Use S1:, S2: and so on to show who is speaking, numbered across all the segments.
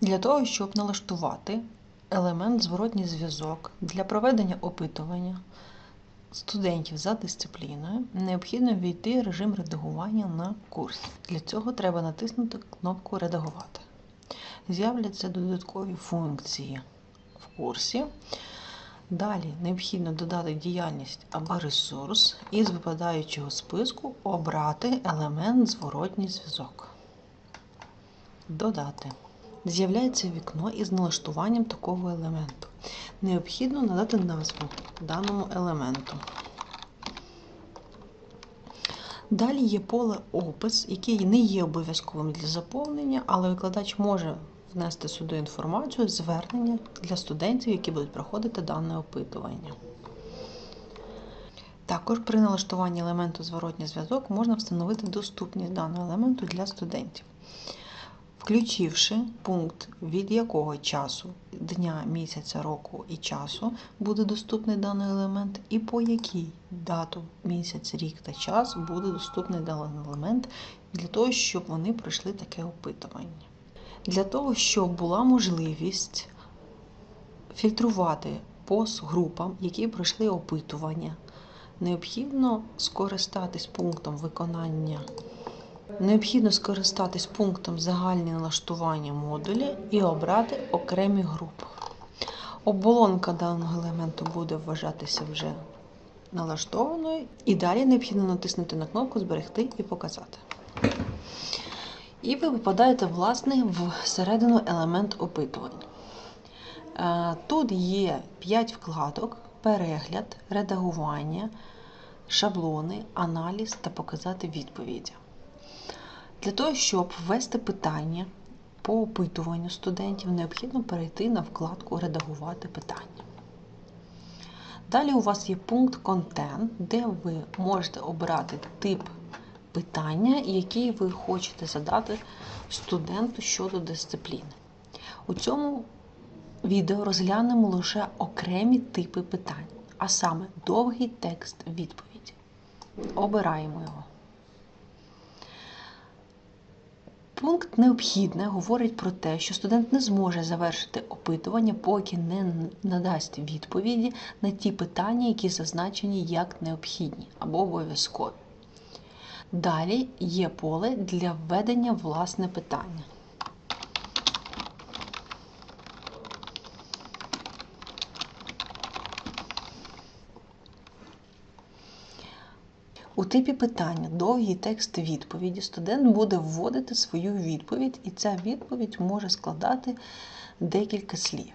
S1: Для того, щоб налаштувати елемент зворотній зв'язок для проведення опитування студентів за дисципліною, необхідно ввійти режим редагування на курсі. Для цього треба натиснути кнопку Редагувати. З'являться додаткові функції в курсі. Далі необхідно додати діяльність або ресурс і з випадаючого списку обрати елемент зворотній зв'язок. Додати. З'являється вікно із налаштуванням такого елементу. Необхідно надати назву даному елементу. Далі є поле опис, який не є обов'язковим для заповнення, але викладач може внести сюди інформацію, звернення для студентів, які будуть проходити дане опитування. Також при налаштуванні елементу зворотній зв'язок можна встановити доступність даного елементу для студентів. Включивши пункт, від якого часу дня, місяця, року і часу буде доступний даний елемент, і по якій дату, місяць, рік та час буде доступний даний елемент для того, щоб вони пройшли таке опитування. Для того, щоб була можливість фільтрувати по групам, які пройшли опитування, необхідно скористатись пунктом виконання. Необхідно скористатись пунктом загальні налаштування модулі і обрати окремі групи. Оболонка даного елементу буде вважатися вже налаштованою, і далі необхідно натиснути на кнопку Зберегти і показати. І ви попадаєте, власне, всередину елемент опитування. Е, Тут є 5 вкладок: перегляд, редагування, шаблони, аналіз та показати відповіді. Для того, щоб ввести питання по опитуванню студентів, необхідно перейти на вкладку Редагувати питання. Далі у вас є пункт Контент, де ви можете обрати тип питання, який ви хочете задати студенту щодо дисципліни. У цьому відео розглянемо лише окремі типи питань, а саме довгий текст відповіді. Обираємо його. Пункт необхідне говорить про те, що студент не зможе завершити опитування, поки не надасть відповіді на ті питання, які зазначені як необхідні або обов'язкові. Далі є поле для введення власне питання. У типі питання довгий текст відповіді студент буде вводити свою відповідь, і ця відповідь може складати декілька слів.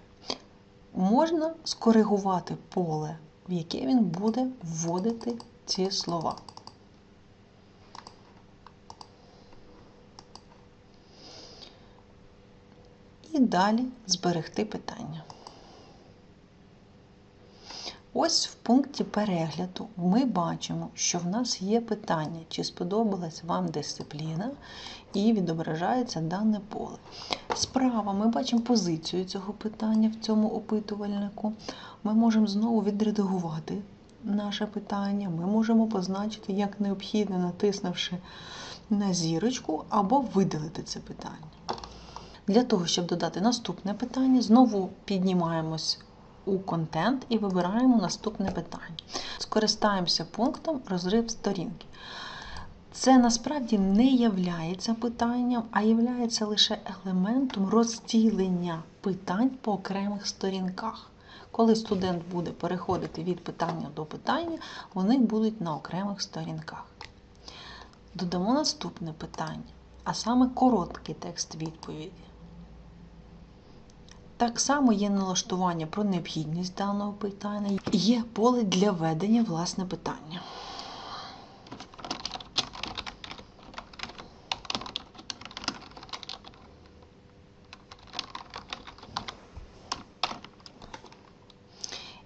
S1: Можна скоригувати поле, в яке він буде вводити ці слова. І далі зберегти питання. Ось в пункті перегляду ми бачимо, що в нас є питання, чи сподобалась вам дисципліна, і відображається дане поле. Справа ми бачимо позицію цього питання в цьому опитувальнику. Ми можемо знову відредагувати наше питання, ми можемо позначити, як необхідно, натиснувши на зірочку, або видалити це питання. Для того, щоб додати наступне питання, знову піднімаємось у контент і вибираємо наступне питання. Скористаємося пунктом розрив сторінки. Це насправді не являється питанням, а є лише елементом розділення питань по окремих сторінках. Коли студент буде переходити від питання до питання, вони будуть на окремих сторінках. Додамо наступне питання, а саме короткий текст відповіді. Так само є налаштування про необхідність даного питання, є поле для ведення власне питання.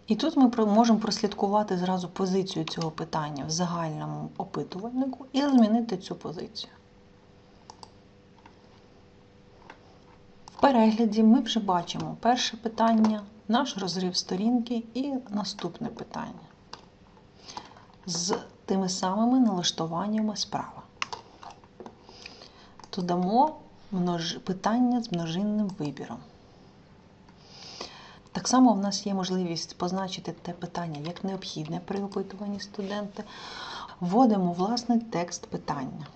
S1: І тут ми можемо прослідкувати зразу позицію цього питання в загальному опитувальнику і змінити цю позицію. В перегляді ми вже бачимо перше питання, наш розрив сторінки і наступне питання з тими самими налаштуваннями справа. додамо питання з множинним вибіром. Так само в нас є можливість позначити те питання як необхідне при опитуванні студента. Вводимо власний текст питання.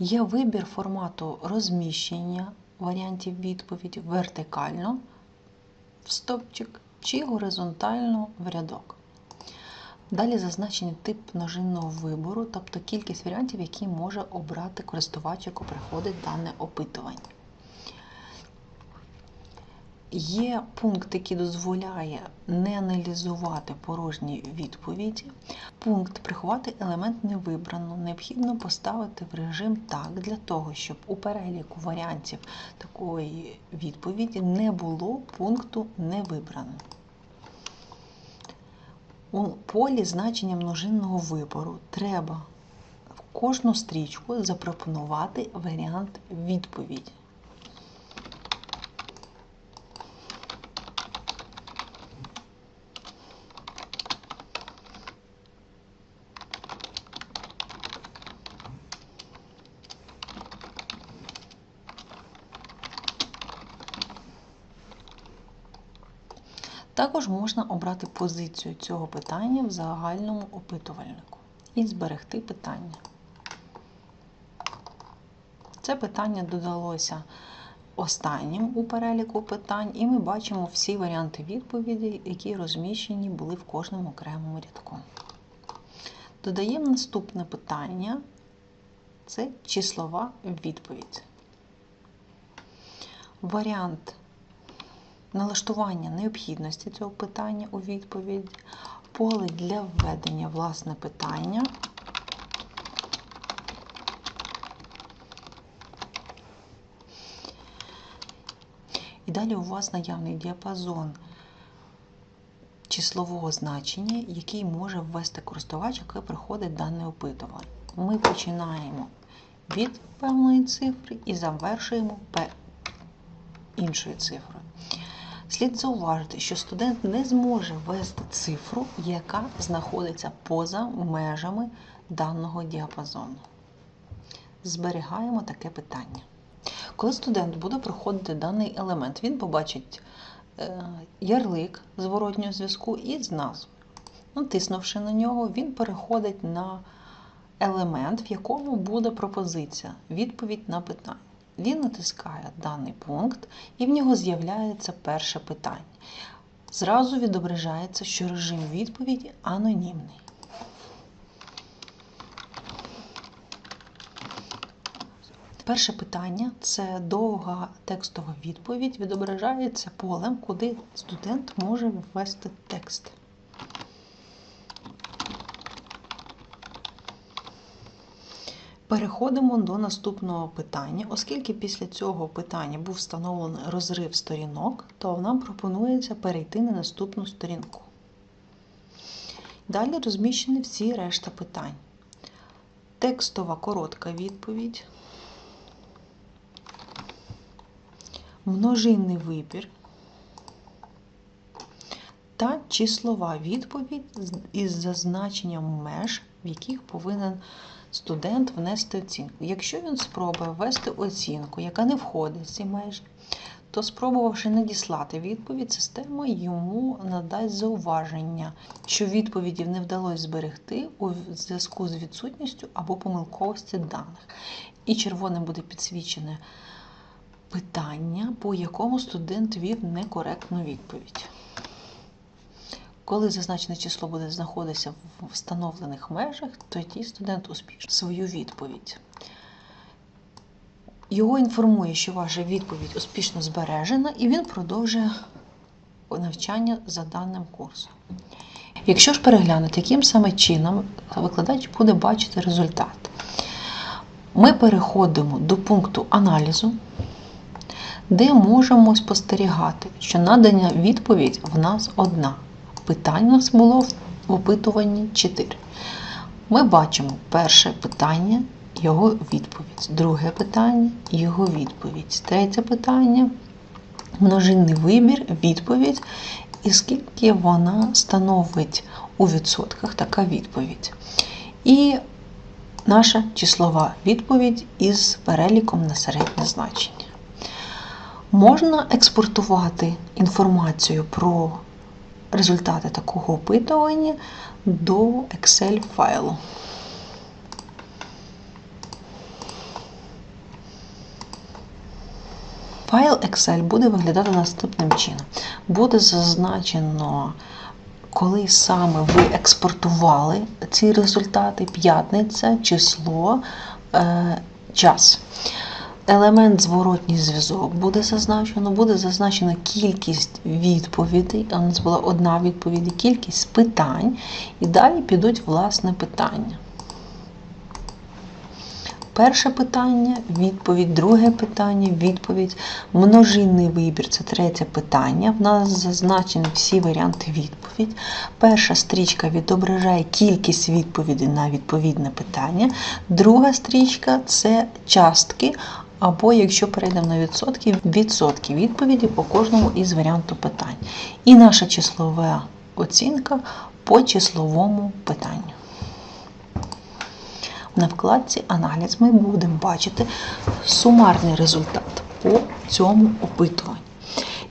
S1: Є вибір формату розміщення варіантів відповіді вертикально в стопчик чи горизонтально в рядок. Далі зазначений тип множинного вибору, тобто кількість варіантів, які може обрати користувач, яку приходить дане опитування. Є пункт, який дозволяє не аналізувати порожні відповіді. Пункт приховати елемент не вибрано. Необхідно поставити в режим так для того, щоб у переліку варіантів такої відповіді не було пункту не вибрано. У полі значення множинного вибору треба в кожну стрічку запропонувати варіант відповіді. Також можна обрати позицію цього питання в загальному опитувальнику і зберегти питання. Це питання додалося останнім у переліку питань, і ми бачимо всі варіанти відповідей, які розміщені були в кожному окремому рядку. Додаємо наступне питання це числова відповідь. Варіант налаштування необхідності цього питання у відповіді, поле для введення власне питання. І далі у вас наявний діапазон числового значення, який може ввести користувач, який приходить дане опитування. Ми починаємо від певної цифри і завершуємо іншою цифрою. Слід зауважити, що студент не зможе ввести цифру, яка знаходиться поза межами даного діапазону. Зберігаємо таке питання. Коли студент буде проходити даний елемент, він побачить е, ярлик зворотнього зв'язку із назвою. Натиснувши на нього, він переходить на елемент, в якому буде пропозиція, відповідь на питання. Він натискає даний пункт, і в нього з'являється перше питання. Зразу відображається, що режим відповіді анонімний. Перше питання це довга текстова відповідь, відображається полем, куди студент може ввести текст. Переходимо до наступного питання. Оскільки після цього питання був встановлений розрив сторінок, то нам пропонується перейти на наступну сторінку. Далі розміщені всі решта питань. Текстова коротка відповідь, множинний вибір та числова відповідь із зазначенням меж, в яких повинен студент внести оцінку. Якщо він спробує ввести оцінку, яка не входить в ці межі, то спробувавши надіслати відповідь, система йому надасть зауваження, що відповідів не вдалося зберегти у зв'язку з відсутністю або помилковості даних. І червоним буде підсвічене питання, по якому студент вів некоректну відповідь. Коли зазначене число буде знаходитися в встановлених межах, тоді студент успішно свою відповідь. Його інформує, що ваша відповідь успішно збережена, і він продовжує навчання за даним курсом. Якщо ж переглянути, яким саме чином викладач буде бачити результат, ми переходимо до пункту аналізу, де можемо спостерігати, що надання відповідь в нас одна. Питань у нас було в опитуванні 4. Ми бачимо перше питання, його відповідь, друге питання, його відповідь, третє питання, множинний вибір, відповідь, і скільки вона становить у відсотках така відповідь. І наша числова відповідь із переліком на середнє значення. Можна експортувати інформацію про результати такого опитування до Excel файлу. Файл Excel буде виглядати наступним чином. Буде зазначено, коли саме ви експортували ці результати, п'ятниця, число, е, час. Елемент зворотній зв'язок буде зазначено, буде зазначена кількість відповідей. У нас була одна відповідь, кількість питань, і далі підуть власне питання. Перше питання, відповідь, друге питання, відповідь, множинний вибір це третє питання. В нас зазначені всі варіанти відповідь. Перша стрічка відображає кількість відповідей на відповідне питання. Друга стрічка це частки, або якщо перейдемо на відсотки, відсотки відповіді по кожному із варіанту питань. І наша числова оцінка по числовому питанню. На вкладці Аналіз ми будемо бачити сумарний результат по цьому опитуванню.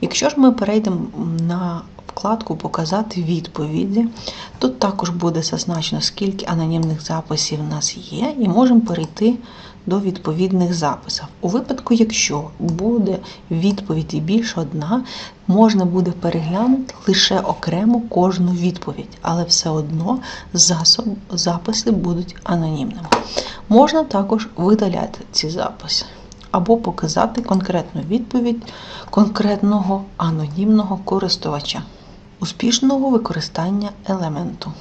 S1: Якщо ж ми перейдемо на вкладку Показати відповіді, тут також буде зазначено, скільки анонімних записів у нас є, і можемо перейти до відповідних записів. У випадку, якщо буде відповідь більше одна, можна буде переглянути лише окремо кожну відповідь, але все одно засоб, записи будуть анонімними. Можна також видаляти ці записи або показати конкретну відповідь конкретного анонімного користувача успішного використання елементу.